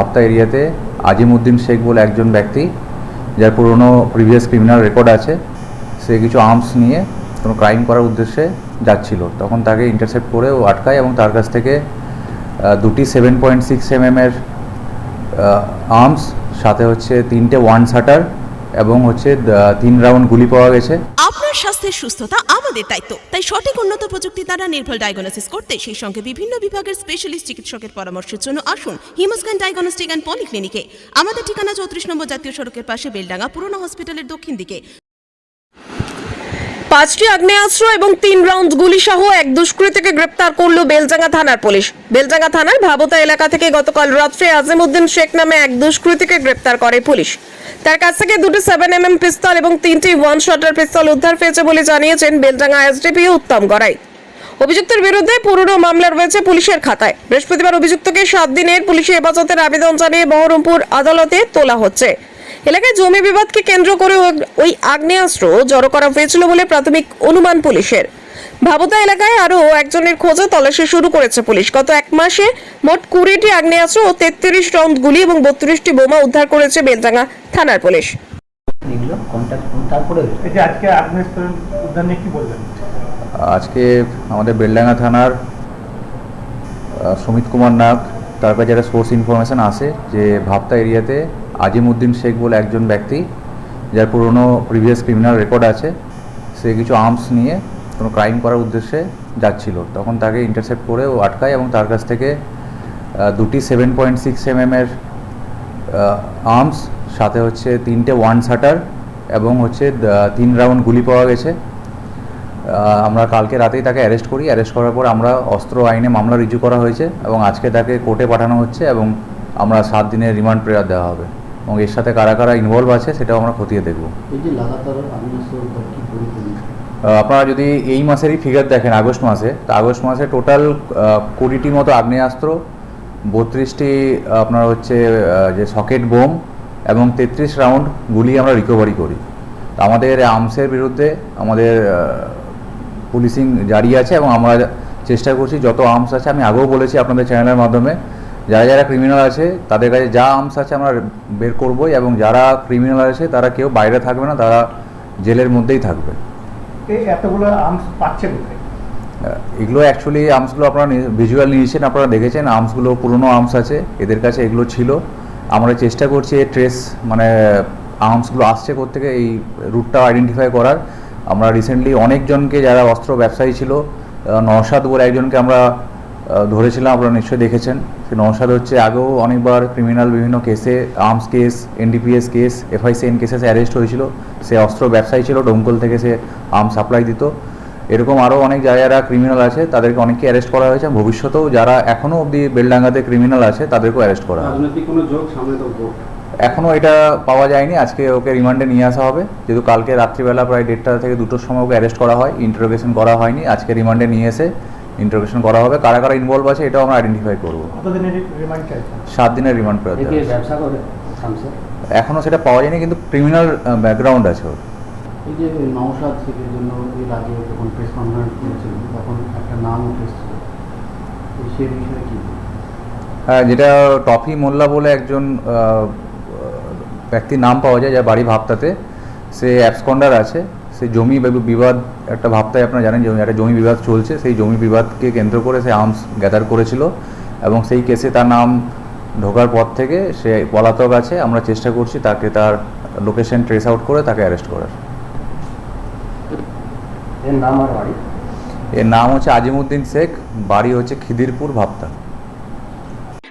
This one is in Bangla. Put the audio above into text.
হাপ্তা এরিয়াতে আজিমউদ্দিন শেখ বলে একজন ব্যক্তি, যার পুরনো প্রিভিয়াস ক্রিমিনাল রেকর্ড আছে, সে কিছু আর্মস নিয়ে কোনো ক্রাইম করার উদ্দেশ্যে যাচ্ছিল। তখন তাকে ইন্টারসেপ্ট করে ও আটকায় এবং তার কাছ থেকে দুটি সেভেন পয়েন্ট সিক্স এম এর আর্মস সাথে হচ্ছে তিনটে ওয়ান শাটার এবং হচ্ছে তিন রাউন্ড গুলি পাওয়া গেছে। আপনার স্বাস্থ্যের সুস্থতা আমাদের দায়িত্ব। তাই সঠিক উন্নত প্রযুক্তি দ্বারা নির্ভুল ডায়াগনোসিস করতে সেই সঙ্গে বিভিন্ন বিভাগের স্পেশালিস্ট চিকিৎসকের পরামর্শের জন্য আসুন হিমসগান ডায়াগনস্টিক অ্যান্ড পলিক্লিনিকে আমাদের ঠিকানা চৌত্রিশ নম্বর জাতীয় সড়কের পাশে বেলডাঙ্গা পুরনো হসপিটালের দক্ষিণ দিকে। পাঁচটি আগ্নেয়াস্ত্র এবং তিন রাউন্ড গুলি সহ এক দুষ্কৃতীকে গ্রেপ্তার করল বেলজাঙ্গা থানার পুলিশ। বেলজাঙ্গা থানার ভাবতা এলাকা থেকে গতকাল রাত্রে আজিমউদ্দিন শেখ নামে এক দুষ্কৃতীকে গ্রেপ্তার করে পুলিশ। তার কাছ থেকে দুটি সেভেন এম এম পিস্তল এবং তিনটি ওয়ান শটার পিস্তল উদ্ধার পেয়েছে বলে জানিয়েছেন বেলজাঙ্গা এসডিপি উত্তম গড়াই। অভিযুক্তের বিরুদ্ধে পুরনো মামলা রয়েছে পুলিশের খাতায়। বৃহস্পতিবার অভিযুক্তকে সাত দিনের পুলিশি হেফাজতের আবেদন জানিয়ে বহরমপুর আদালতে তোলা হচ্ছে। এলাকায় জমি বিবাদকে কেন্দ্র করে ওই আগ্নেয়াস্ত্র জড়ো করা হয়েছিল বলে প্রাথমিক অনুমান পুলিশের। ভাবতা এলাকায় আরও একজনের খোঁজে তল্লাশি শুরু করেছে পুলিশ। গত এক মাসে মোট কুড়িটি আগ্নেয়াস্ত্র ও তেত্রিশ রাউন্ড গুলি এবং বত্রিশটি বোমা উদ্ধার করেছে বেলডাঙ্গা থানার পুলিশ। এগুলো কন্ট্যাক্ট করুন তারপরে আজকে উদ্ধার নিয়ে কি বলবেন? আজকে আমাদের বেলডাঙ্গা থানার সুমিত কুমার নাগ তার কাছে একটা সোর্স ইনফরমেশান আসে যে ভাবতা এরিয়াতে আজিমউদ্দিন শেখ বলে একজন ব্যক্তি যার পুরনো প্রিভিয়াস ক্রিমিনাল রেকর্ড আছে সে কিছু আর্মস নিয়ে কোনো ক্রাইম করার উদ্দেশ্যে যাচ্ছিল। তখন তাকে ইন্টারসেপ্ট করে ও আটকায় এবং তার কাছ থেকে দুটি সেভেন পয়েন্ট সিক্স এম এর আর্মস সাথে হচ্ছে তিনটে ওয়ান শাটার এবং হচ্ছে তিন রাউন্ড গুলি পাওয়া গেছে। আমরা কালকে রাতেই তাকে অ্যারেস্ট করি। অ্যারেস্ট করার পর আমরা অস্ত্র আইনে মামলা রিজু করা হয়েছে এবং আজকে তাকে কোর্টে পাঠানো হচ্ছে এবং আমরা সাত দিনের রিমান্ড প্রেয়ার দেওয়া হবে। এবং এর সাথে কারা কারা ইনভলভ আছে সেটাও আমরা খতিয়ে দেখব। আপনারা যদি এই মাসেরই ফিগার দেখেন, আগস্ট মাসে, তো আগস্ট মাসে টোটাল কুড়িটি মতো আগ্নেয়াস্ত্র, বত্রিশটি আপনার হচ্ছে যে সকেট বোম এবং তেত্রিশ রাউন্ড গুলি আমরা রিকভারি করি। আমাদের আর্মসের বিরুদ্ধে আমাদের পুলিশিং জারি আছে এবং আমরা চেষ্টা করছি, যত আর্মস আছে, আমি আগেও বলেছি আপনাদের চ্যানেলের মাধ্যমে, যারা যারা ক্রিমিনাল আছে, তাদের কাছে যা আর্মস আছে আমরা বের করবই এবং যারা ক্রিমিনাল আছে, তারা কেউ বাইরে থাকবে না, তারা জেলের মধ্যেই থাকবে। এতগুলো আর্মস পাচ্ছে এগুলো অ্যাকচুয়ালি আর্মসগুলো আপনারা ভিজুয়াল নিয়েছেন আপনারা দেখেছেন আর্মসগুলো পুরনো আর্মস আছে এদের কাছে এগুলো ছিল। আমরা চেষ্টা করছি ট্রেস মানে আর্মসগুলো আসছে থেকে এই রুটটা আইডেন্টিফাই করার। আমরা রিসেন্টলি অনেকজনকে যারা অস্ত্র ব্যবসায়ী ছিল আহ, নওশাদ বলে একজনকে আমরা ধরেছিলাম আপনারা নিশ্চয়ই দেখেছেন। সে নওশাদ হচ্ছে আগেও অনেকবার ক্রিমিনাল বিভিন্ন কেসে arms case NDPS case FICN কেসে অ্যারেস্ট হয়েছিল। সে অস্ত্র ব্যবসায়ী ছিল ডোমকল থেকে সে আর্ম সাপ্লাই দিত। এরকম আরও অনেক যারা যারা ক্রিমিনাল আছে তাদেরকে অনেককে অ্যারেস্ট করা হয়েছে। ভবিষ্যতেও যারা এখনও অবধি বেলডাঙ্গাতে ক্রিমিনাল আছে তাদেরকেও অ্যারেস্ট করা হবে। এখনও এটা পাওয়া যায়নি। আজকে ওকে রিমান্ডে নিয়ে আসা হবে। যেহেতু কালকে রাত্রিবেলা প্রায় দেড়টা থেকে দুটোর সময় ওকে অ্যারেস্ট করা হয়। ইন্টারোগেশন করা হয়নি। আজকে রিমান্ডে নিয়ে এসে ইন্টারোগেশন করা হবে কারা কারা ইনভলভ আছে এটাও আমরা আইডেন্টিফাই করব। কতদিনের রিমান্ড চাইছেন সাত দিনের রিমান্ড পেয়ে একে ব্যবসা করে শামসের এখনও সেটা পাওয়া যায়নি কিন্তু ক্রিমিনাল ব্যাকগ্রাউন্ড আছে ওর। এই যে নওশাদ শেখের জন্য এর আগে যখন প্রেস কনফারেন্স করেছিল তখন একটা নাম উঠে এসেছিল এই সে বিষয়ে কি? হ্যাঁ যেটা টফি মোল্লা বলে একজন ব্যক্তির নাম পাওয়া যায় যার বাড়ি ভাবতাতে সে অ্যাবসকন্ডার আছে। সে জমি বিবাদ একটা ভাবতায় আপনারা জানেন যে একটা জমি বিবাদ চলছে সেই জমি বিবাদকে কেন্দ্র করে সে আর্মস গ্যাদার করেছিল এবং সেই কেসে তার নাম ঢোকার পর থেকে সে পলাতক আছে। আমরা চেষ্টা করছি তাকে তার লোকেশন ট্রেস আউট করে তাকে অ্যারেস্ট করার। এর নাম আর এর নাম হচ্ছে আজিমউদ্দিন শেখ বাড়ি হচ্ছে খিদিরপুর ভাবতা।